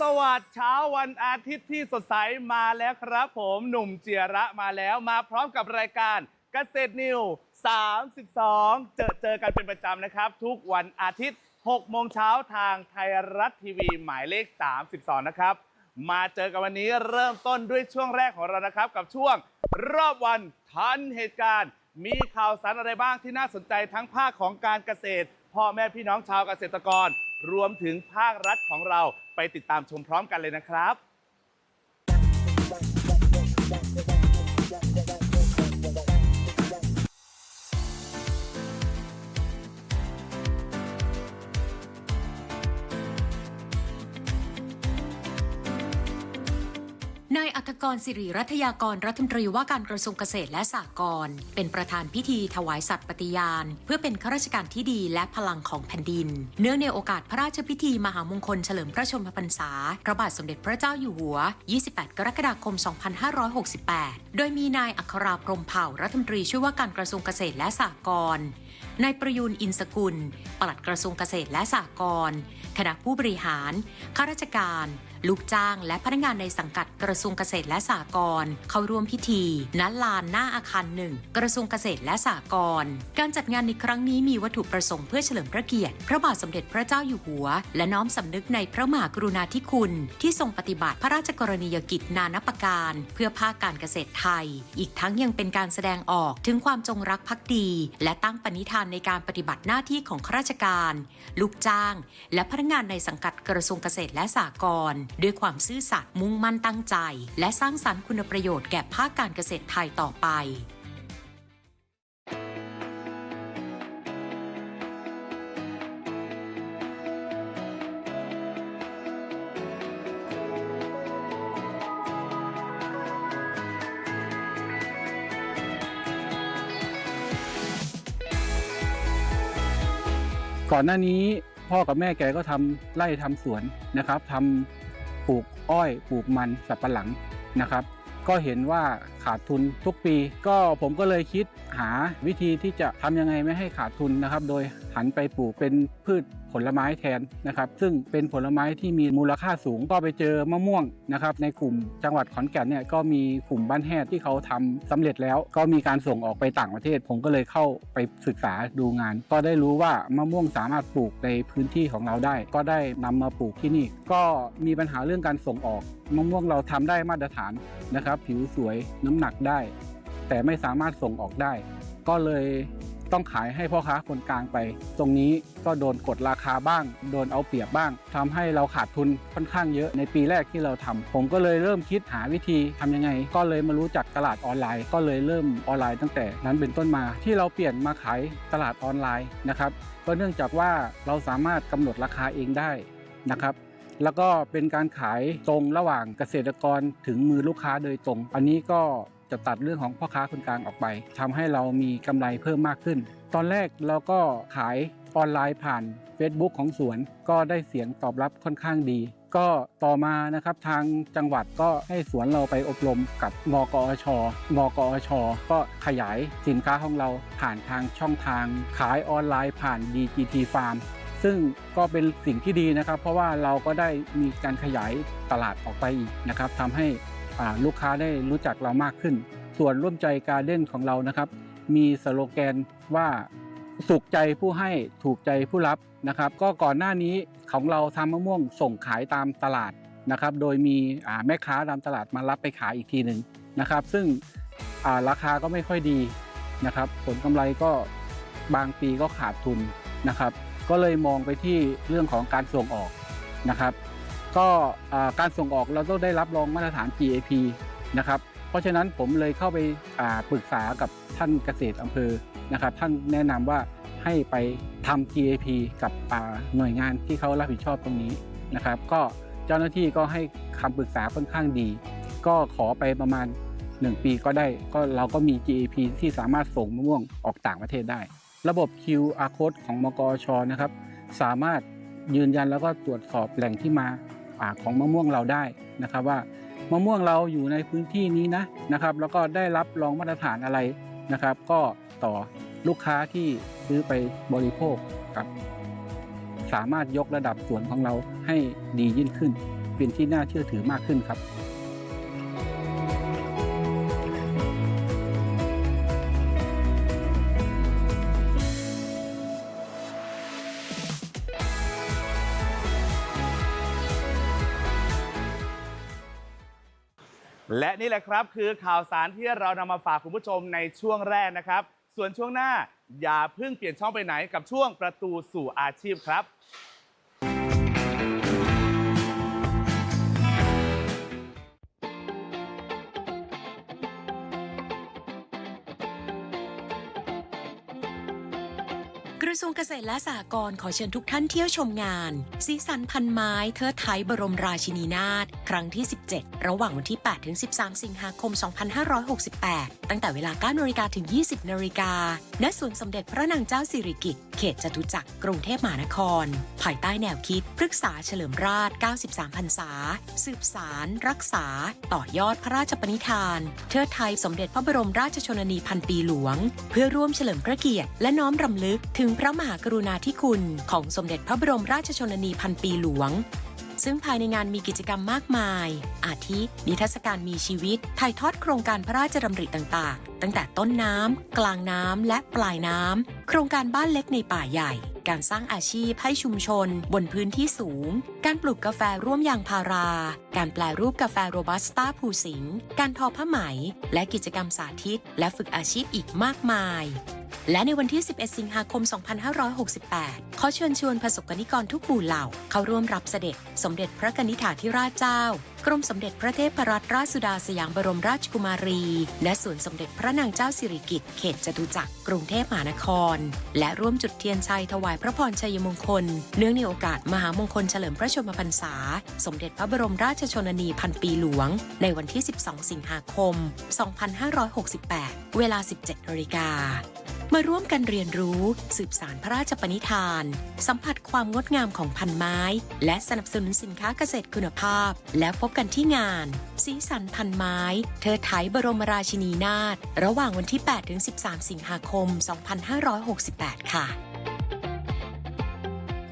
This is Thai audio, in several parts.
สวัสดิ์เช้าวันอาทิตย์ที่สดใสมาแล้วครับผมหนุ่มเจียระมาแล้วมาพร้อมกับรายการเกษตรนิว 32 เจอเจอกันเป็นประจำนะครับ ทุกวันอาทิตย์ 6 โมงเช้าทางไทยรัฐทีวีหมายเลข 32 นะครับ มาเจอกันวันนี้เริ่มต้นด้วยช่วงแรกของเรานะครับ กับช่วงรอบวันทันเหตุการณ์ มีข่าวสารอะไรบ้างที่น่าสนใจทั้งภาคของการเกษตรพ่อแม่พี่น้องชาวเกษตรกร รวมถึงภาครัฐของเราไปติดตามชมพร้อมกันเลยนะครับ อัครกรสิริรัตยากรรัฐมนตรีว่าการกระทรวงเกษตรและสหกรณ์เป็นประธานพิธีถวายสัตย์ปฏิญาณ เพื่อเป็นข้าราชการที่ดีและพลังของแผ่นดิน เนื่องในโอกาสพระราชพิธีมหามงคลเฉลิมพระชนมพรรษา พระบาทสมเด็จพระเจ้าอยู่หัว 28 กรกฎาคม 2568 โดยมีนายอัคราพรมเผ่ารัฐมนตรีช่วยว่าการกระทรวงเกษตรและสหกรณ์ นายประยูนอินสกุล ปลัดกระทรวงเกษตรและสหกรณ์คณะผู้บริหาร ข้าราชการ ลูกจ้าง และพนักงานในสังกัดกระทรวงเกษตรและสหกรณ์เข้าร่วมพิธีณลานหน้าอาคารหนึ่งกระทรวงเกษตรและสหกรณ์การจัดงานในครั้งนี้มีวัตถุประสงค์เพื่อเฉลิมพระเกียรติ พระบาทสมเด็จพระเจ้าอยู่หัว และน้อมสำนึกในพระมหากรุณาธิคุณ ที่ทรงปฏิบัติพระราชกรณียกิจนานประการ เพื่อภาคการเกษตรไทย อีกทั้งยังเป็นการแสดงออกถึงความจงรักภักดี และตั้งปณิธานในการปฏิบัติหน้าที่ของข้าราชการ ลูกจ้าง และพนักงานในสังกัดกระทรวงเกษตรและสหกรณ์ด้วยความซื่อสัตย์มุ่งมั่นตั้งใจ และสร้างสรรค์คุณประโยชน์แก่ภาคการเกษตรไทยต่อไป ก่อนหน้านี้พ่อกับแม่แกก็ทำไร่ทำสวนนะครับทำปลูกอ้อยปลูกมันสับปะหลังนะครับ ก็เห็นว่า ขาดทุนทุกปี ก็ผมก็เลยคิดหาวิธีที่จะทำยังไงไม่ให้ขาดทุนนะครับ โดยหันไปปลูกเป็นพืชผลไม้แทนนะครับ ซึ่งเป็นผลไม้ที่มีมูลค่าสูงก็ไปเจอมะม่วงนะครับ ในกลุ่มจังหวัดขอนแก่นเนี่ยก็มีกลุ่มบ้านแฮดที่เขาทำสำเร็จแล้ว ก็มีการส่งออกไปต่างประเทศ ผมก็เลยเข้าไปศึกษาดูงาน ก็ได้รู้ว่ามะม่วงสามารถปลูกในพื้นที่ของเราได้ ก็ได้นำมาปลูกที่นี่ ก็มีปัญหาเรื่องการส่งออกมะม่วงเราทำได้มาตรฐานนะครับ ผิวสวยน้ำหนักได้ แต่ไม่สามารถส่งออกได้ ก็เลยต้องขายให้พ่อค้าคนกลางไป ตรงนี้ก็โดนกดราคาบ้าง โดนเอาเปรียบบ้างทำให้เราขาดทุนค่อนข้างเยอะในปีแรกที่เราทำผมก็เลยเริ่มคิดหาวิธีทำยังไง ก็เลยมารู้จักตลาดออนไลน์ ก็เลยเริ่มออนไลน์ตั้งแต่นั้นเป็นต้นมา ที่เราเปลี่ยนมาขายตลาดออนไลน์นะครับ ก็เนื่องจากว่าเราสามารถกำหนดราคาเองได้นะครับ แล้วก็เป็นการขายตรงระหว่างเกษตรกรถึงมือลูกค้าโดยตรง อันนี้ก็จะตัดเรื่องของพ่อค้าคนกลางออกไปทำให้เรามีกำไรเพิ่มมากขึ้น ตอนแรกเราก็ขายออนไลน์ผ่าน Facebook ของสวนก็ได้เสียงตอบรับค่อนข้างดี ก็ต่อมานะครับทางจังหวัดก็ให้สวนเราไปอบรมกับงกอชงกอช ก็ขยายสินค้าของเราผ่านทางช่องทางขายออนไลน์ผ่าน DGT Farm ซึ่งก็เป็นสิ่งที่ดีนะครับ เพราะว่าเราก็ได้มีการขยายตลาดออกไปอีกนะครับทำให้ลูกค้าได้รู้จักเรามากขึ้น ส่วนร่วมใจการเล่นของเรานะครับ มีสโลแกนว่าสุขใจผู้ให้ถูกใจผู้รับนะครับ ก็ก่อนหน้านี้ของเราทำมะม่วงส่งขายตามตลาดนะครับ โดยมีแม่ค้าตามตลาดมารับไปขายอีกทีหนึ่งนะครับ ซึ่งราคาก็ไม่ค่อยดีนะครับ ผลกำไรก็บางปีก็ขาดทุนนะครับ ก็เลยมองไปที่เรื่องของการส่งออกนะครับ ก็การส่งออกเราต้องได้รับรองมาตรฐาน GAP นะครับ เพราะฉะนั้นผมเลยเข้าไปาปรึกษากับท่านเกษตรอำเภอนะครับ ท่านแนะนำว่าให้ไปทำ GAP กับหน่วยงานที่เขารับผิดชอบตรงนี้นะครับ ก็เจ้าหน้าที่ก็ให้คำปรึกษาค่อนข้างดี ก็ขอไปประมาณ 1 ปีก็ได้ก็เราก็มี GAP ที่สามารถส่งมะม่วงออกต่างประเทศได้ ระบบ QR code ของมกชนะครับ สามารถยืนยันแล้วก็ตรวจสอบแหล่งที่มาอ่าของมะม่วงเราได้นะครับ ว่ามะม่วงเราอยู่ในพื้นที่นี้นะนะครับ แล้วก็ได้รับรองมาตรฐานอะไรนะครับ ก็ต่อลูกค้าที่ซื้อไปบริโภคครับ สามารถยกระดับสวนของเราให้ดียิ่งขึ้น เป็นที่น่าเชื่อถือมากขึ้นครับ นี่แหละครับ คือข่าวสารที่เรานำมาฝากคุณผู้ชมในช่วงแรกนะครับ ส่วนช่วงหน้าอย่าเพิ่งเปลี่ยนช่องไปไหนกับช่วงประตูสู่อาชีพครับ กระทรวงเกษตรและสหกรณ์ขอเชิญทุกท่านเที่ยวชมงาน สีสันพันไม้เทิดไทยบรมราชินีนาถครั้งที่ 17 ระหว่างวันที่ 8 ถึง 13 สิงหาคม 2568 ตั้งแต่เวลา 9นาฬิกาถึง 20นาฬิกาณสวนสมเด็จพระนางเจ้าสิริกิติ์เขตจตุจักรกรุงเทพมหานคร ภายใต้แนวคิดพฤกษาเฉลิมราช 93 พรรษา สืบสารรักษา ต่อยอดพระราชปณิธาน เทิดไทยสมเด็จพระบรมราชชนนีพันปีหลวง เพื่อร่วมเฉลิมพระเกียรติและน้อมรำลึกถึงพระมหากรุณาธิคุณของสมเด็จพระบรมราชชนนีพันปีหลวง ซึ่งภายในงานมีกิจกรรมมากมาย อาทิ นิทรรศการมีชีวิต ถ่ายทอดโครงการพระราชดำริต่างๆ ตั้งแต่ต้นน้ำ กลางน้ำ และปลายน้ำ โครงการบ้านเล็กในป่าใหญ่ การสร้างอาชีพให้ชุมชน บนพื้นที่สูง การปลูกกาแฟร่วมยางพารา การแปลรูปกาแฟโรบัสต้าภูสิงห์การทอผ้าไหม และกิจกรรมสาธิต และฝึกอาชีพอีกมากมาย และในวันที่ 11 สิงหาคม 2568 ขอเชิญชวนประสบกนิกรทุกหมู่เหล่า เข้าร่วมรับเสด็จ สมเด็จพระกนิษฐาธิราชเจ้า กรมสมเด็จพระเทพรัตนราชสุดาสยามบรมราชกุมารี และสวนสมเด็จพระนางเจ้าสิริกิติ์เขตจตุจักรกรุงเทพมหานคร และร่วมจุดเทียนชัยถวายพระพรชัยมงคล เนื่องในโอกาสมหามงคลเฉลิมพระชนมพรรษา สมเด็จพระบรมราชชนนีพันปีหลวง ในวันที่ 12 สิงหาคม 2568 เวลา 17นาฬิกา มาร่วมกันเรียนรู้ สืบสารพระราชปณิธาน สัมผัสความงดงามของพันไม้ และสนับสนุนสินค้าเกษตรคุณภาพ แล้วพบกันที่งาน สีสันพันไม้เทิดไทยบรมราชินีนาถระหว่างวันที่ 8 ถึง 13 สิงหาคม 2568 ค่ะ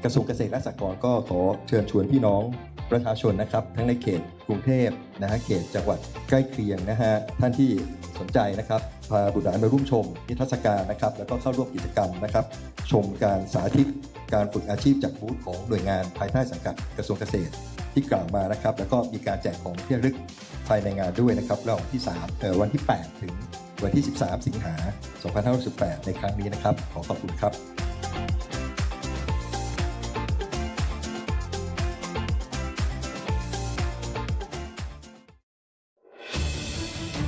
กระทรวงเกษตรและสหกรณ์ก็ขอเชิญชวนพี่น้อง ประชาชนนะครับ ทั้งในเขตกรุงเทพนะฮะเขตจังหวัดใกล้เคียงนะฮะท่านที่สนใจนะครับพาบุตรหลานมาร่วมชมนิทรรศการนะครับ แล้วก็เข้าร่วมกิจกรรมนะครับ ชมการสาธิตการฝึกอาชีพจากบูธของหน่วยงานภายใต้สังกัดกระทรวงเกษตรที่กล่าวมานะครับ แล้วก็มีการแจกของที่ระลึกภายในงานด้วยนะครับระหว่างที่3เอ่อวันที่ 8 ถึงวันที่ 13 สิงหา 2568ในครั้งนี้นะครับ ขอขอบคุณครับ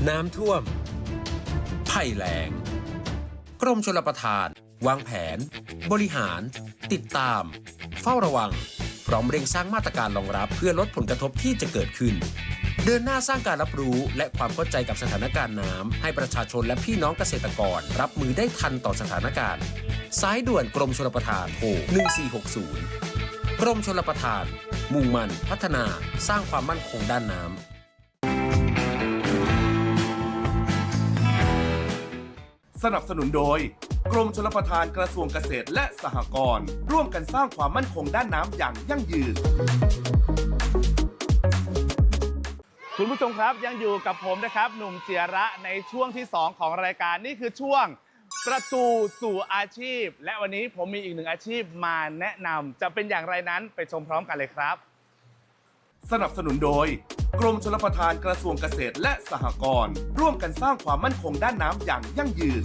น้ำท่วม ภัยแล้ง กรมชลประทาน วางแผน บริหาร ติดตาม เฝ้าระวัง พร้อมเร่งสร้างมาตรการรองรับเพื่อลดผลกระทบที่จะเกิดขึ้น เดินหน้าสร้างการรับรู้และความเข้าใจกับสถานการณ์น้ำให้ประชาชนและพี่น้องเกษตรกร รับมือได้ทันต่อสถานการณ์ สายด่วนกรมชลประทานโทร1460 กรมชลประทาน มุ่งมั่นพัฒนาสร้างความมั่นคงด้านน้ำ สนับสนุนโดย กรมชลประทานกระทรวงเกษตรและสหกรณ์ร่วมกันสร้างความมั่นคงด้านน้ำอย่างยั่งยืน คุณผู้ชมครับยังอยู่กับผมนะครับ หนุ่มเจียระในช่วงที่ 2 ของรายการนี่คือช่วงประตูสู่อาชีพ และวันนี้ผมมีอีกหนึ่งอาชีพมาแนะนำจะเป็นอย่างไรนั้นไปชมพร้อมกันเลยครับ สนับสนุนโดย กรมชลประทานกระทรวงเกษตรและสหกรณ์ร่วมกันสร้างความมั่นคงด้านน้ำอย่างยั่งยืน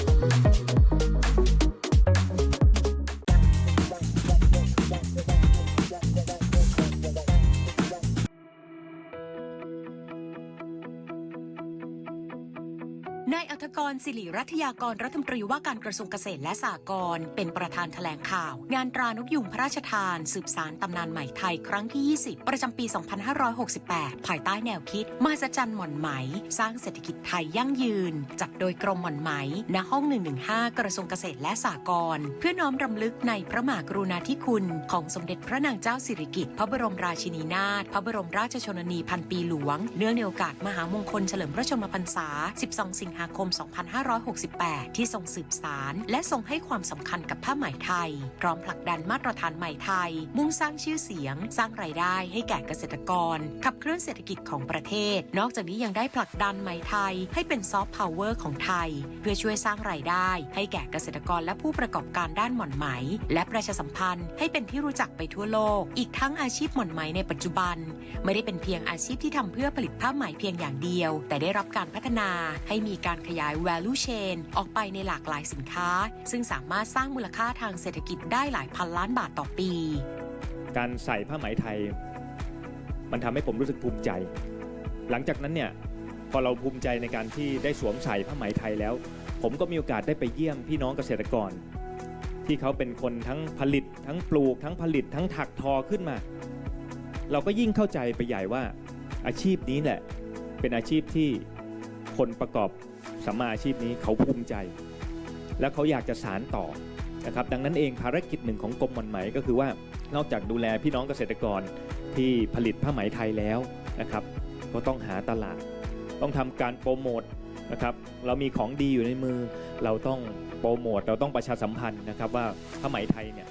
กรศิริรัตยากรรัฐมนตรีว่าการกระทรวงเกษตรและสหกรณ์เป็นประธานแถลงข่าว งานตรานกยุงพระราชทาน สืบสารตำนานไหม่ไทยครั้งที่ 20 ประจำปี 2568 ภายใต้แนวคิด มหัศจรรย์หม่อนไหม สร้างเศรษฐกิจไทยยั่งยืน จัดโดยกรมหม่อนไหมณห้อง 115 กระทรวงเกษตรและสหกรณ์เพื่อน้อมรำลึกในพระมหากรุณาธิคุณของสมเด็จพระนางเจ้าสิริกิติ์พระบรมราชินีนาถพระบรมราชชนนีพันปีหลวง เนื่องในโอกาสมหามงคลเฉลิมพระชนมพรรษา 12 สิงหาคม2568 ที่ทรงสืบสาร และทรงให้ความสำคัญกับผ้าไหมไทย พร้อมผลักดันมาตรฐานไหมไทย มุ่งสร้างชื่อเสียง สร้างรายได้ให้แก่เกษตรกร ขับเคลื่อนเศรษฐกิจของประเทศ นอกจากนี้ยังได้ผลักดันไหมไทย ให้เป็นซอฟต์พาวเวอร์ของไทย เพื่อช่วยสร้างรายได้ ให้แก่เกษตรกรและผู้ประกอบการด้านหม่อนไหม และประชาสัมพันธ์ให้เป็นที่รู้จักไปทั่วโลก อีกทั้งอาชีพหม่อนไหมในปัจจุบัน ไม่ได้เป็นเพียงอาชีพที่ทำเพื่อผลิตผ้าไหมเพียงอย่างเดียว แต่ได้รับการพัฒนาให้มีการขยาย value chain ออกไปในหลากหลายสินค้า ซึ่งสามารถสร้างมูลค่าทางเศรษฐกิจได้หลายพันล้านบาทต่อปี การใส่ผ้าไหมไทย มันทำให้ผมรู้สึกภูมิใจ หลังจากนั้นเนี่ยพอเราภูมิใจในการที่ได้สวมใส่ผ้าไหมไทยแล้ว ผมก็มีโอกาสได้ไปเยี่ยมพี่น้องเกษตรกร ที่เขาเป็นคนทั้งผลิต ทั้งปลูก ทั้งผลิต ทั้งถักทอขึ้นมา เราก็ยิ่งเข้าใจไปใหญ่ว่าอาชีพนี้แหละ เป็นอาชีพที่คนประกอบ สัมมาอาชีพนี้เขาภูมิใจ และเขาอยากจะสารต่อนะครับดังนั้นเองภารกิจหนึ่งของกรมหม่อนไหมก็คือว่านอกจากดูแลพี่น้องเกษตรกรที่ผลิตผ้าไหมไทยแล้วนะครับ ก็ต้องหาตลาด ต้องทำการโปรโมทนะครับเรามีของดีอยู่ในมือ เราต้องโปรโมทเราต้องประชาสัมพันธ์นะครับว่าผ้าไหมไทยเนี่ย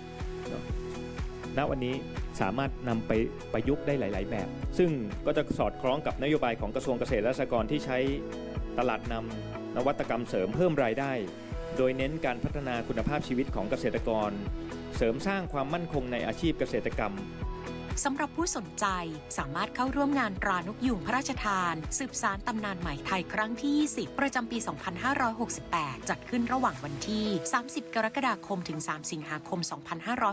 ณวันนี้สามารถนำไปประยุกต์ได้หลาย ๆ แบบ ซึ่งก็จะสอดคล้องกับนโยบายของกระทรวงเกษตรและสหกรณ์ที่ใช้ตลาดนำ นวัตกรรมเสริมเพิ่มรายได้ โดยเน้นการพัฒนาคุณภาพชีวิตของเกษตรกร เสริมสร้างความมั่นคงในอาชีพเกษตรกรรมสำหรับผู้สนใจสามารถเข้าร่วมงานตรานกยุงพระราชทาน สืบสารตำนานไหม่ไทยครั้งที่ 20 ประจำปี 2568 จัดขึ้นระหว่างวันที่ 30 กรกฎาคมถึง 3 สิงหาคม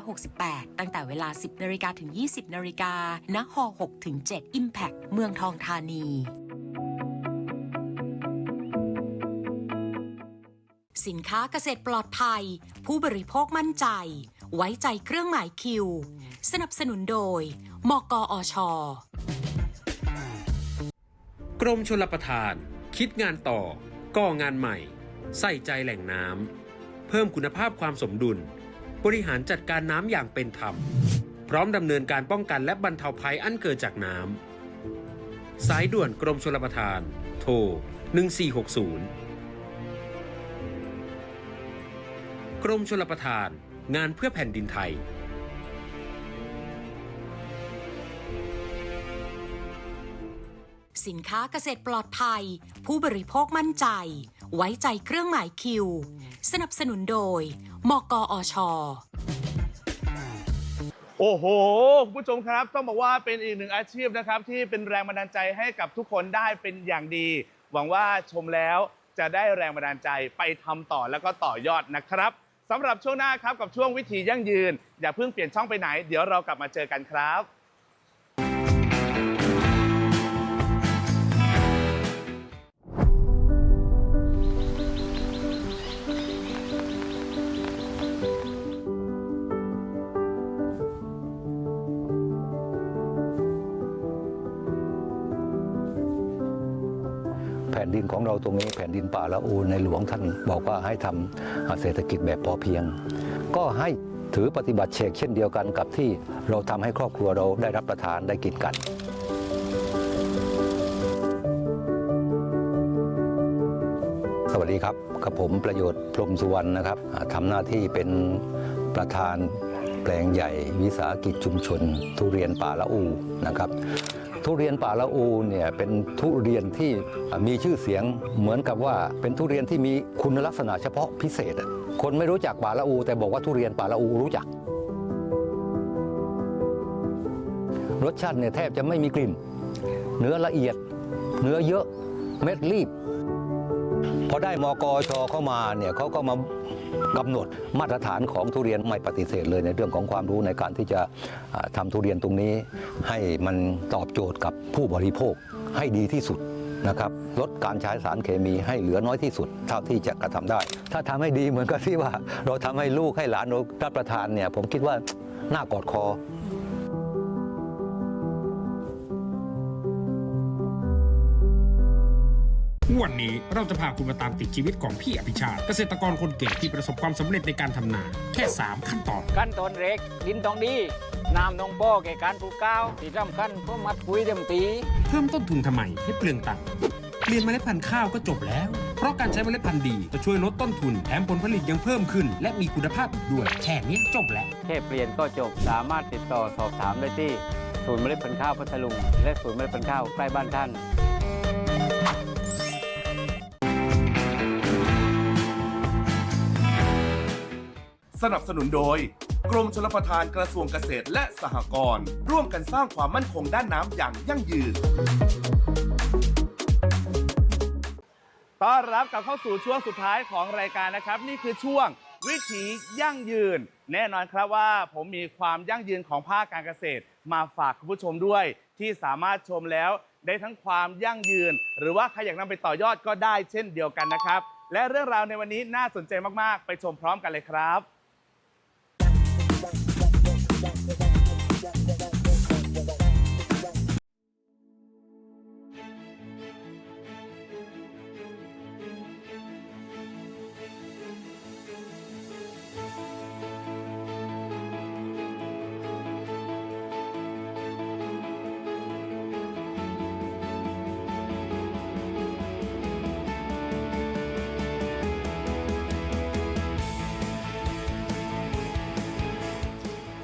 2568 ตั้งแต่เวลา 10นาฬิกาถึง 20นาฬิกาณฮ6ถึง7 Impact เมืองทองธานี สินค้าเกษตรปลอดภัย ผู้บริโภคมั่นใจ ไว้ใจเครื่องหมายคิว สนับสนุนโดย มกอช กรมชลประทาน คิดงานต่อ ก่องานใหม่ ใส่ใจแหล่งน้ำเพิ่มคุณภาพความสมดุล บริหารจัดการน้ำอย่างเป็นธรรม พร้อมดำเนินการป้องกันและบรรเทาภัยอันเกิดจากน้ำสายด่วนกรมชลประทาน โทร 1460 กรมชลประทานงานเพื่อแผ่นดินไทย สินค้าเกษตรปลอดภัย ผู้บริโภคมั่นใจ ไว้ใจเครื่องหมายคิว สนับสนุนโดย มกอช โอ้โหคุณผู้ชมครับต้องบอกว่าเป็นอีกหนึ่งอาชีพนะครับ ที่เป็นแรงบันดาลใจให้กับทุกคนได้เป็นอย่างดี หวังว่าชมแล้วจะได้แรงบันดาลใจไปทำต่อแล้วก็ต่อยอดนะครับ สำหรับช่วงหน้าครับกับช่วงวิถียั่งยืน อย่าเพิ่งเปลี่ยนช่องไปไหน เดี๋ยวเรากลับมาเจอกันครับ ผ่นดินของเราตรงนี้แผ่นดินป่าละอูในหลวงท่านบอกว่าให้ทำเศรษฐกิจแบบพอเพียง ก็ให้ถือปฏิบัติเชกเช่นเดียวกันกับที่เราทำให้ครอบครัวเราได้รับประทานได้กินกันสวัสดีครับกับผมประโยชน์พรมสุวรรณนะครับอ่าทำหน้าที่เป็นประธานแปลงใหญ่วิสาหกิจชุมชน ทุเรียนป่าละอูนะครับ ทุเรียนป่าละอูเนี่ยเป็นทุเรียนที่มีชื่อเสียงเหมือนกับว่าเป็นทุเรียนที่มีคุณลักษณะเฉพาะพิเศษ คนไม่รู้จักป่าละอู แต่บอกว่าทุเรียนป่าละอูรู้จัก รสชาติเนี่ยแทบจะไม่มีกลิ่น เนื้อละเอียด เนื้อเยอะเม็ดรีบพอได้มกชเข้ามาเนี่ยเขาก็มา กำหนดมาตรฐานของทุเรียนไม่ปฏิเสธเลยในเรื่องของความรู้ในการที่จะทำทำทุเรียนตรงนี้ ให้มันตอบโจทย์กับผู้บริโภคให้ดีที่สุดนะครับลดการใช้สารเคมีให้เหลือน้อยที่สุดเท่าที่จะกระทำได้ ถ้าทำให้ดีเหมือนกับที่ว่า เราทำให้ลูกให้หลานเรารับประทานเนี่ยผมคิดว่าน่ากอดคอ วันนี้เราจะพาคุณมาตามติดชีวิตของพี่อภิชาติ เกษตรกรคนเก่งที่ประสบความสำเร็จในการทำนา แค่ 3 ขั้นตอน ขั้นตอนแรกดินต้องดีน้ำต้องบ่อแก่การปลูกข้าวที่สำคัญก็มัดปุ๋ยเต็มตีเพิ่มต้นทุนทำไมให้เปลืองตังค์เปลี่ยนเมล็ดพันธุ์ข้าวก็จบแล้ว เพราะการใช้เมล็ดพันธุ์ดีจะช่วยลดต้นทุนแถมผลผลิตยังเพิ่มขึ้น และมีคุณภาพอีกด้วยแค่นี้จบแล้วแค่เปลี่ยนก็จบสามารถติดต่อสอบถามได้ที่ศูนย์เมล็ดพันธุ์ข้าวพัทลุงและศูนย์เมล็ดพันธุ์ข้าวใกล้บ้านท่าน สนับสนุนโดย กรมชลประทานกระทรวงเกษตรและสหกรณ์ร่วมกันสร้างความมั่นคงด้านน้ำอย่างยั่งยืน ต้อนรับกลับเข้าสู่ช่วงสุดท้ายของรายการนะครับ นี่คือช่วงวิถียั่งยืน แน่นอนครับว่าผมมีความยั่งยืนของภาคการเกษตร มาฝากคุณผู้ชมด้วย ที่สามารถชมแล้วได้ทั้งความยั่งยืน หรือว่าใครอยากนำไปต่อยอดก็ได้เช่นเดียวกันนะครับ และเรื่องราวในวันนี้น่าสนใจมาก ๆ ไปชมพร้อมกันเลยครับ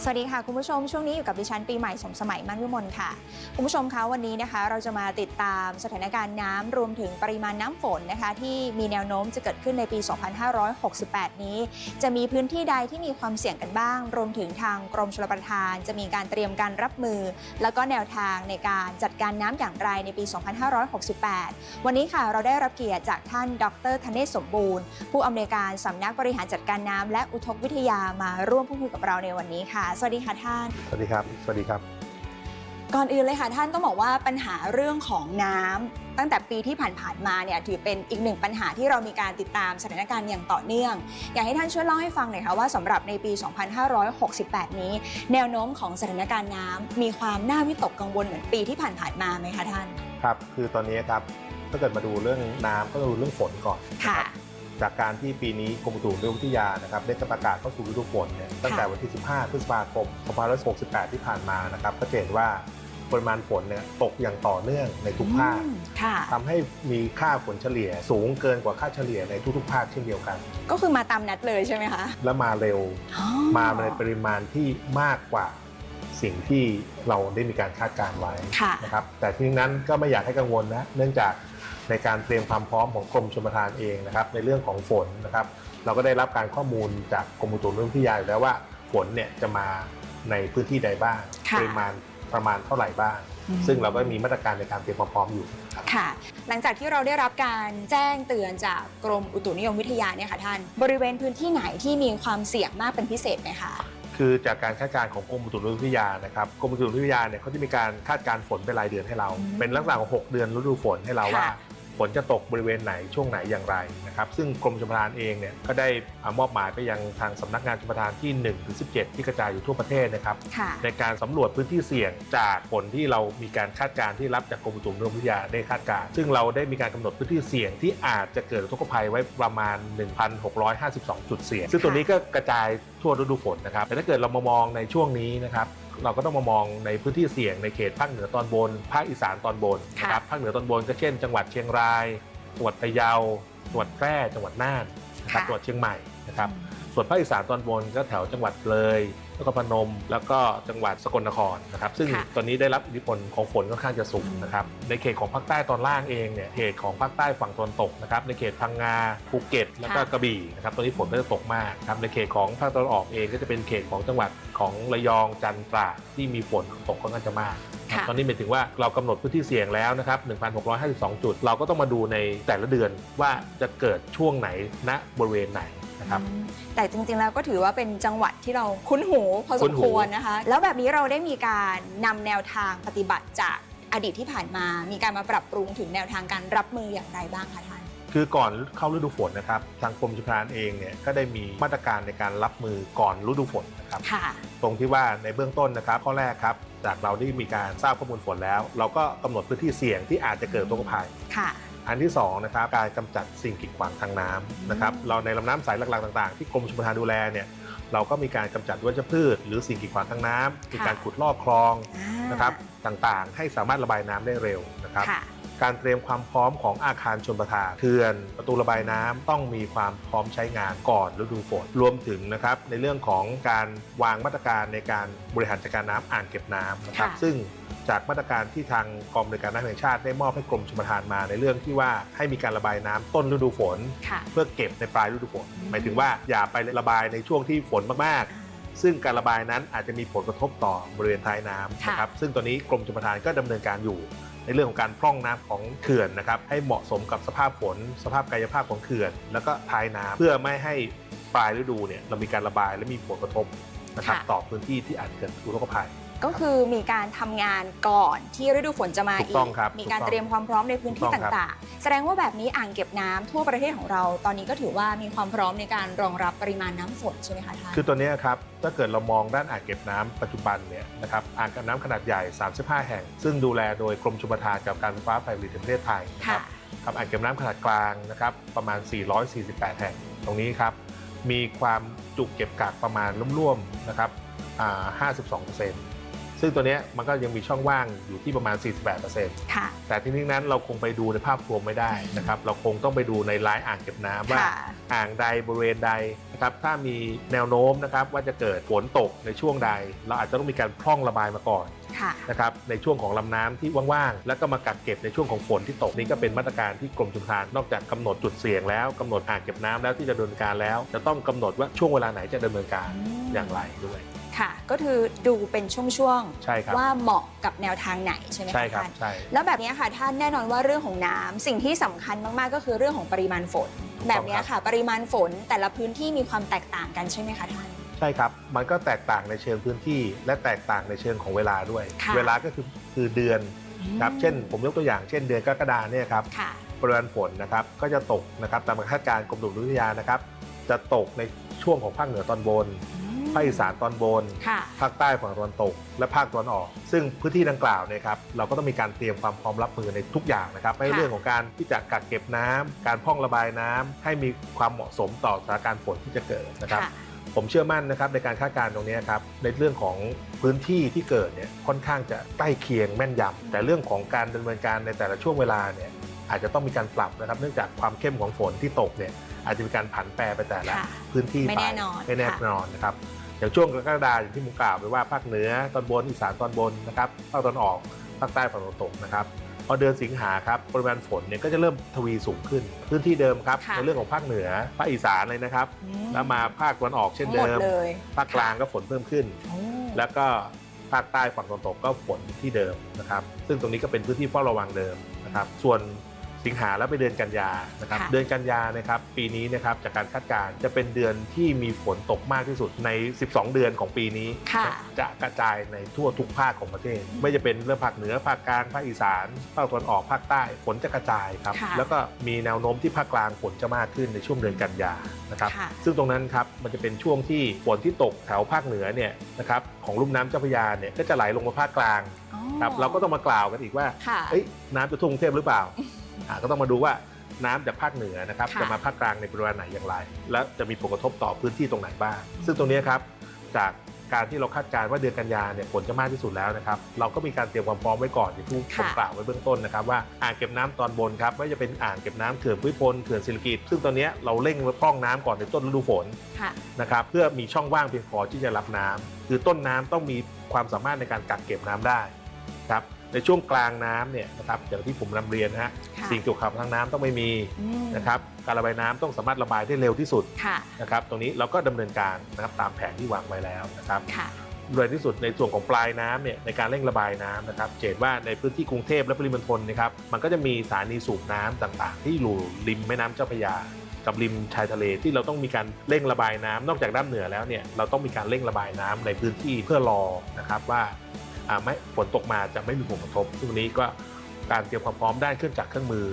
สวัสดีค่ะ คุณผู้ชมช่วงนี้อยู่กับดิฉันปีใหม่สมสมัยมั่นวิมลค่ะ คุณผู้ชมคะวันนี้นะคะ เราจะมาติดตามสถานการณ์น้ำรวมถึงปริมาณน้ำฝนนะคะ ที่มีแนวโน้มจะเกิดขึ้นในปี 2568 นี้ จะมีพื้นที่ใดที่มีความเสี่ยงกันบ้าง รวมถึงทางกรมชลประทาน จะมีการเตรียมการรับมือ แล้วก็แนวทางในการจัดการน้ำอย่างไรในปี 2568 วันนี้ค่ะเราได้รับเกียรติจากท่านดรธเนศสมบูรณ์ ผู้อำนวยการสำนักบริหารจัดการน้ำและอุทกวิทยามาร่วมพูดคุยกับเราในวันนี้ค่ะสวัสดีค่ะท่าน สวัสดีครับ สวัสดีครับ ก่อนอื่นเลยค่ะท่านต้องบอกว่าปัญหาเรื่องของน้ำตั้งแต่ปีที่ผ่านๆมาเนี่ยถือเป็นอีกหนึ่งปัญหาที่เรามีการติดตามสถานการณ์อย่างต่อเนื่อง อยากให้ท่านช่วยเล่าให้ฟังหน่อยค่ะว่าสำหรับในปี 2568 นี้ แนวโน้มของสถานการณ์น้ำมีความน่าวิตกกังวลเหมือนปีที่ผ่านๆมาไหมคะท่าน ครับ คือตอนนี้ครับถ้าเกิดมาดูเรื่องน้ำก็ดูเรื่องฝนก่อนค่ะ จากการที่ปีนี้กรมอุตุนิยมวิทยานะครับได้ประกาศเข้าสู่ฤดูฝนเนี่ยตั้งแต่วันที่ 15 พฤษภาคม 2568 ที่ผ่านมานะครับก็จะเห็นว่าปริมาณฝนเนี่ยตกอย่างต่อเนื่องในทุกภาคอืมค่ะทำให้มีค่าฝนเฉลี่ยสูงเกินกว่าค่าเฉลี่ยในทุกๆภาคเช่นเดียวกัน ก็คือมาตามนัดเลยใช่ไหมคะ และมาเร็วอ๋อมาในปริมาณที่มากกว่าสิ่งที่เราได้มีการคาดการณ์ไว้ค่ะนะครับแต่ที่นั้นก็ไม่อยากให้กังวลนะเนื่องจาก ในการเตรียมความพร้อมของกรมชลประทานเองนะครับในเรื่องของฝนนะครับเราก็ได้รับการข้อมูลจากกรมอุตุนิยมวิทยาอยู่แล้วว่าฝนเนี่ยจะมาในพื้นที่ใดบ้างค่ะปริมาณประมาณเท่าไหร่บ้างอืมซึ่งเราก็มีมาตรการในการเตรียมความพร้อมอยู่ครับค่ะ หลังจากที่เราได้รับการแจ้งเตือนจากกรมอุตุนิยมวิทยาเนี่ยค่ะท่านบริเวณพื้นที่ไหนที่มีความเสี่ยงมากเป็นพิเศษไหมคะคือจากการคาดการณ์ของกรมอุตุนิยมวิทยานะครับกรมอุตุนิยมวิทยาเนี่ยเขาจะมีการคาดการณ์ฝนเป็นรายเดือนให้เราอืมเป็นลักษณะของ6เดือนฤดูฝนให้เราว่าค่ะ ฝนจะตกบริเวณไหนช่วงไหนอย่างไรนะครับซึ่งกรมชลประทานเองเนี่ยก็ได้อ่ามอบหมายไปยังทางสำนักงานชลประทานที่1ถึง17 ที่กระจายอยู่ทั่วประเทศนะครับค่ะในการสำรวจพื้นที่เสี่ยงจากฝนที่เรามีการคาดการณ์ที่รับจากกรมอุตุนิยมวิทยาได้คาดการณ์ซึ่งเราได้มีการกำหนดพื้นที่เสี่ยงที่อาจจะเกิดอุทกภัยไว้ประมาณ 1,652 จุดเสี่ยง ซึ่งตัวนี้ก็กระจายทั่วฤดูฝนนะครับแต่ถ้าเกิดเรามามองในช่วงนี้นะครับ เราก็ต้องมามองในพื้นที่เสี่ยงในเขตภาคเหนือตอนบน ภาคอีสานตอนบนนะครับภาคเหนือตอนบนก็เช่น จังหวัดเชียงรายจังหวัดพะเยาจังหวัดแพร่จังหวัดน่านนะครับจังหวัดเชียงใหม่นะครับส่วนภาคอีสานตอนบนก็แถวจังหวัดเลย นครพนม แล้วก็จังหวัดสกลนครนะครับ ซึ่งค่ะ ตอนนี้ได้รับอิทธิพลของฝนค่อนข้างจะสูงนะครับ ในเขตของภาคใต้ตอนล่างเองเนี่ยเขตของภาคใต้ฝั่งตะวันตกนะครับ ในเขตพังงาภูเก็ต แล้วก็กระบี่นะครับ ตอนนี้ฝนก็จะตกมากครับ ในเขตของภาคตะวันออกเองก็จะเป็นเขตของจังหวัดของระยองจันทร์ตราดที่มีฝนตกค่อนข้างจะมาก ค่ะ ตอนนี้หมายถึงว่าเรากำหนดพื้นที่เสี่ยงแล้วนะครับ 1,652 จุด เราก็ต้องมาดูในแต่ละเดือนว่าจะเกิดช่วงไหนณบริเวณไหน นะครับอืมแต่จริงๆแล้วก็ถือว่าเป็นจังหวัดที่เราคุ้นหูพอสคุ้มนหูควรนะคะ แล้วแบบนี้เราได้มีการนำแนวทางปฏิบัติจากอดีตที่ผ่านมา มีการมาปรับปรุงถึงแนวทางการรับมืออย่างไรบ้างคะท่านคือก่อนเข้าฤดูฝนนะครับ ทางกรมชลประทานเองเนี่ยก็ได้มีมาตรการในการรับมือก่อนฤดูฝนนะครับค่ะตรงที่ว่าในเบื้องต้นนะครับข้อแรกครับ จากเราที่มีการทราบข้อมูลฝนแล้ว เราก็กำหนดพื้นที่เสี่ยงที่อาจจะเกิดอุทกภัยค่ะ อันที่สองนะครับการกำจัดสิ่งกีดขวางทางน้ำนะครับเราในลำน้ำสายหลักๆต่างๆ ที่กรมชลประทานดูแลเนี่ยเราก็มีการกำจัดวัชพืช หรือสิ่งกีดขวางทางน้ำมีการขุดลอกคลองนะครับต่างๆ ให้สามารถระบายน้ำได้เร็วนะครับค่ะ การเตรียมความพร้อมของอาคารชนประทานเขื่อนประตูระบายน้ำต้องมีความพร้อมใช้งานก่อนฤดูฝนรวมถึงนะครับในเรื่องของการวางมาตรการในการบริหารจัดการน้ำอ่างเก็บน้ำนะครับค่ะซึ่งจากมาตรการที่ทางกองบริการน้ำแห่งชาติได้มอบให้กรมชลประทานมาในเรื่องที่ว่าให้มีการระบายน้ำต้นฤดูฝนค่ะเพื่อเก็บในปลายฤดูฝน หมายถึงว่าอย่าไประบายในช่วงที่ฝนมากๆ ซึ่งการระบายนั้นอาจจะมีผลกระทบต่อบริเวณท้ายน้ำค่ะนะครับซึ่งตอนนี้กรมชลประทานก็ดำเนินการอยู่ ในเรื่องของการพร่องน้ำของเขื่อนนะครับให้เหมาะสมกับสภาพฝนสภาพกายภาพของเขื่อน แล้วก็ท้ายน้ำเพื่อไม่ให้ปลายฤดูเนี่ยเรามีการระบายและมีผลกระทบนะครับค่ะต่อพื้นที่ที่อาจเกิดอุทกภัย ก็คือมีการทำงานก่อนที่ฤดูฝนจะมาถูอีกต้องครับมีการถูกต้องเตรียมความพร้อมในพื้นที่ถูกต้องครับต่างๆ แสดงว่าแบบนี้อ่างเก็บน้ำทั่วประเทศของเรา ตอนนี้ก็ถือว่ามีความพร้อมในการรองรับปริมาณน้ำฝนใช่ไหมคะท่าน คือตัวเนี้ยครับถ้าเกิดเรามองด้านอ่างเก็บน้ำปัจจุบันเนี่ยนะครับอ่างเก็บน้ำขนาดใหญ่ 35 แห่ง ซึ่งดูแลโดยกรมชลประทานกับการไฟฟ้าฝ่ายผลิตแห่งประเทศไทยนะครับกับอ่างเก็บน้ำขนาดกลางนะครับประมาณ 448 แห่ง ตรงนี้ครับ มีความจุเก็บกักประมาณร่วมๆนะครับอ่า52%ซึ่ งตัวเนี้ยมันก็ยังมีช่องว่างอยู่ที่ประมาณ 48%ค่ะ แต่ที่นี้นั้นเราคงไปดูในภาพรวมไม่ได้นะครับ เราคงต้องไปดูในรายอ่างเก็บน้ำว่าค่ะอ่างใดบริเวณใดนะครับ ถ้ามีแนวโน้มนะครับว่าจะเกิดฝนตกในช่วงใด เราอาจจะต้องมีการพร่องระบายมาก่อนค่ะนะครับในช่วงของลำน้ำที่ว่างๆ แล้วก็มากักเก็บในช่วงของฝนที่ตกนี่ก็เป็นมาตรการที่กรมชลประทานนอกจากกำหนดจุดเสี่ยงแล้วกำหนดอ่างเก็บน้ำแล้วที่จะดำเนินการแล้ว จะต้องกำหนดว่าช่วงเวลาไหนจะดำเนินการอย่างไรด้วย ค่ะ ก็คือดูเป็นช่วงใช่ครับว่าเหมาะกับแนวทางไหนใช่ไหมคะใช่ครับท่านใช่ แล้วแบบนี้ค่ะท่านแน่นอนว่าเรื่องของน้ำสิ่งที่สำคัญมากๆ ก็คือเรื่องของปริมาณฝนถูกต้องแบบนี้ครับค่ะ ปริมาณฝนแต่ละพื้นที่มีความแตกต่างกันใช่ไหมคะท่าน ใช่ครับ มันก็แตกต่างในเชิงพื้นที่ และแตกต่างในเชิงของเวลาด้วย ค่ะ เวลาก็คือคือเดือนครับ เช่น ผมยกตัวอย่าง เช่น เดือนกรกฎาเนี่ยครับ ค่ะ ปริมาณฝนนะครับก็จะตกนะครับตามการคาดการณ์กรมอุตุนิยมวิทยานะครับ จะตกในช่วงของภาคเหนือตอนบน ภาคอีสานตอนบน ค่ะ ภาคใต้ฝั่งตะวันตก และภาคตะวันออก ซึ่งพื้นที่ดังกล่าวเนี่ยครับเราก็ต้องมีการเตรียมความพร้อมรับมือในทุกอย่างนะครับไม่ว่าค่ะเรื่องของการที่จะกักเก็บน้ำการพร่องระบายน้ำให้มีความเหมาะสมต่อสถานการณ์ฝนที่จะเกิดนะครับค่ะผมเชื่อมั่นนะครับในการคาดการณ์ตรงนี้ครับในเรื่องของพื้นที่ที่เกิดเนี่ยค่อนข้างจะใกล้เคียงแม่นยำแต่เรื่องของการดำเนินการในแต่ละช่วงเวลาเนี่ยอาจจะต้องมีการปรับนะครับ เนื่องจากความเข้มของฝนที่ตกเนี่ยอาจจะมีการผันแปรไปแต่ละค่ะพื้นที่ไม่ปแน่นอนไม่แน่ค่ะ นอนนะครับ อย่างช่วงกรกฎาอย่างที่ผมกล่าวไปว่าภาคเหนือตอนบนอีสานตอนบนนะครับภาคตอนออกภาคใต้ฝั่งตะวันตกนะครับพอเดือนสิงหาครับปริมาณฝนเนี่ยก็จะเริ่มทวีสูงขึ้น พื้นที่เดิมครับค่ะในเรื่องของภาคเหนือภาคอีสานเลยนะครับอืมแล้วมาภาคตะวันออกเช่นทั้งหมเดิดมเลยภาคกลางก็ฝนเพิ่มขึ้นโอ้แล้วก็ภาคใต้ฝั่งตะวันตกก็ฝนที่เดิมนะครับ ซึ่งตรงนี้ก็เป็นพื้นที่เฝ้าระวังเดิมนะครับ ส่วน สิงหาแล้วไปเดือนกันยานะครับค่ะเดือนกันยานะครับปีนี้นะครับจากการคาดการณ์จะเป็นเดือนที่มีฝนตกมากที่สุดใน 12 เดือนของปีนี้ค่ะ จะกระจายในทั่วทุกภาคของประเทศ ไม่จะเป็นเรื่องภาคเหนือภาคกลางภาคอีสานภาคตะวันออกภาคใต้ฝนจะกระจายครับค่ะแล้วก็มีแนวโน้มที่ภาคกลางฝนจะมากขึ้นในช่วงเดือนกันยานะครับ ค่ะ ซึ่งตรงนั้นครับมันจะเป็นช่วงที่ฝนที่ตกแถวภาคเหนือเนี่ยนะครับของลุ่มน้ำเจ้าพระยาเนี่ยก็จะไหลลงมาภาคกลางอ๋อครับเราก็ต้องมากล่าวกันอีกว่า ค่ะ เอ้ยน้ำจะท่วมกรุงเทพหรือเปล่าอ่า ก็ต้องมาดูว่าน้ำจากภาคเหนือนะครับค่ะจะมาภาคกลางในบริเวณไหนอย่างไร และจะมีผลกระทบต่อพื้นที่ตรงไหนบ้าง ซึ่งตรงนี้ครับจากการที่เราคาดการณ์ว่าเดือนกันยาเนี่ยฝนจะมากที่สุดแล้วนะครับเราก็มีการเตรียมความพร้อมไว้ก่อนอย่างที่ผมกล่าวไว้เบื้องต้นนะครับว่าอ่างเก็บน้ำตอนบนครับไม่ว่าจะเป็นอ่างเก็บน้ำเขื่อนพุ้ยพลเขื่อนศิริกิติ์ซึ่งตอนนี้เราเร่งพร่องน้ำก่อนในต้นฤดูฝนค่ะนะครับเพื่อมีช่องว่างเพียงพอที่จะรับน้ำคือต้นน้ำต้องมีความสามารถในการกักเก็บน้ำได้ครับ ในช่วงกลางน้ำเนี่ยนะครับอย่างที่ผมนำเรียนนะฮะค่ะสิ่งเกี่ยวกับทางน้ำต้องไม่มีอืมนะครับการระบายน้ำต้องสามารถระบายได้เร็วที่สุดค่ะนะครับตรงนี้เราก็ดำเนินการนะครับตามแผนที่วางไว้แล้วนะครับ ค่ะโดยที่สุดในส่วนของปลายน้ำเนี่ยในการเร่งระบายน้ำนะครับจะเห็นว่าในพื้นที่กรุงเทพและปริมณฑลนะครับมันก็จะมีสถานีสูบน้ำต่างๆ ที่อยู่ริมแม่น้ำเจ้าพระยา กับริมชายทะเลที่เราต้องมีการเร่งระบายน้ำนอกจากด้านเหนือแล้วเนี่ยเราต้องมีการเร่งระบายน้ำในพื้นที่เพื่อรอนะครับว่าอ่า ไม่ฝนตกมาจะไม่มีผลกระทบซึ่งวันนี้ก็การเตรียมความพร้อมด้านเครื่องจักรเครื่องมือ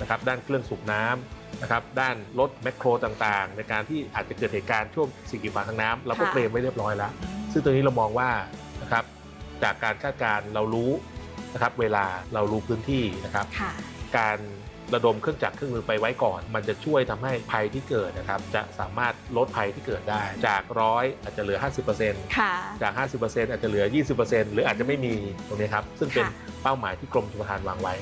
นะครับด้านเครื่องสูบน้ำนะครับด้านรถแมคโครต่างๆ ในการที่อาจจะเกิดเหตุการณ์ช่วงสิ่งกีดขวางทางน้ำเราก็ค่ะเตรียมไว้เรียบร้อยแล้ว ซึ่งตัวนี้เรามองว่านะครับจากการคาดการณ์เรารู้นะครับเวลาเรารู้พื้นที่นะครับค่ะการ ระดมเครื่องจักรเครื่องมือไปไว้ก่อน มันจะช่วยทำให้ภัยที่เกิดนะครับจะสามารถลดภัยที่เกิดได้ จากร้อยอาจจะเหลือ 50%ค่ะจาก 50%อาจจะเหลือ 20%หรืออาจจะไม่มีตรงนี้ครับซึ่งเป็นค่ะเป้าหมายที่กรมชลประทานวางไว้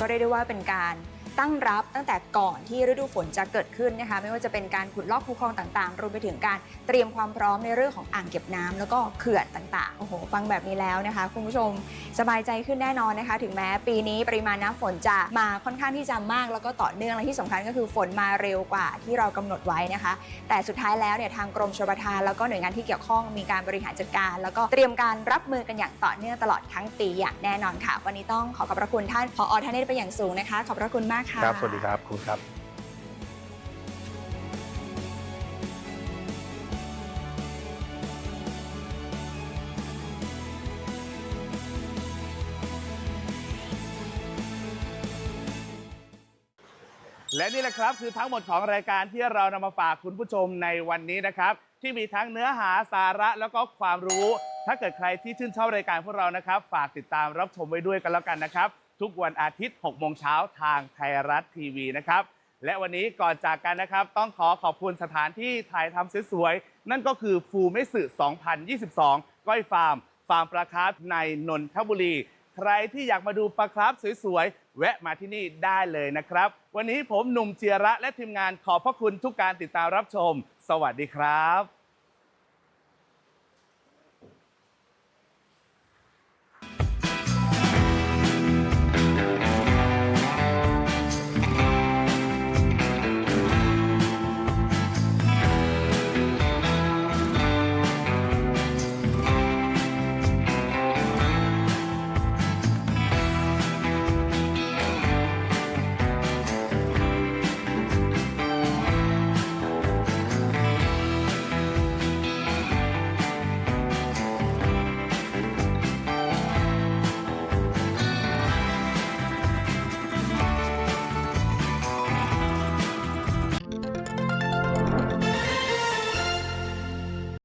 ก็เรียกได้ว่าเป็นการ ตั้งรับตั้งแต่ก่อนที่ฤดูฝนจะเกิดขึ้นนะคะ ไม่ว่าจะเป็นการขุดลอกคูคลองต่างๆ รวมไปถึงการเตรียมความพร้อมในเรื่องของอ่างเก็บน้ำแล้วก็เขื่อนต่างๆ โอ้โห ฟังแบบนี้แล้วนะคะ คุณผู้ชมสบายใจขึ้นแน่นอนนะคะ ถึงแม้ปีนี้ปริมาณน้ำฝนจะมาค่อนข้างที่จะมาก แล้วก็ต่อเนื่องและที่สำคัญก็คือฝนมาเร็วกว่าที่เรากำหนดไว้นะคะ แต่สุดท้ายแล้วเนี่ยทางกรมชลประทานแล้วก็หน่วยงานที่เกี่ยวข้องมีการบริหารจัดการ แล้วก็เตรียมการรับมือกันอย่างต่อเนื่องตลอดทั้งปีอย่างแน่นอนค่ะ วันนี้ต้องขอขอบพระคุณท่านผอธเนศเป็นอย่างสูงนะคะ ขอบพระคุณมากค่ะ ครับ สวัสดีครับ คุณครับและนี่แหละครับคือทั้งหมดของรายการที่เรานำมาฝากคุณผู้ชมในวันนี้นะครับ ที่มีทั้งเนื้อหาสาระแล้วก็ความรู้ ถ้าเกิดใครที่ชื่นชอบรายการพวกเรานะครับ ฝากติดตามรับชมไว้ด้วยกันแล้วกันนะครับ ทุกวันอาทิตย์6โมงเช้าทางไทยรัฐทีวีนะครับและวันนี้ก่อนจากกันนะครับ ต้องขอขอบคุณสถานที่ถ่ายทำสวยๆนั่นก็คือฟูเมสึ2022 ก้อยฟาร์ม ฟาร์มปลาคร์ฟในนนทบุรี ใครที่อยากมาดูปลาคร์ฟสวยๆ แวะมาที่นี่ได้เลยนะครับ วันนี้ผมหนุ่มเจียระและทีมงานขอบพระคุณทุกการติดตามรับชม สวัสดีครับ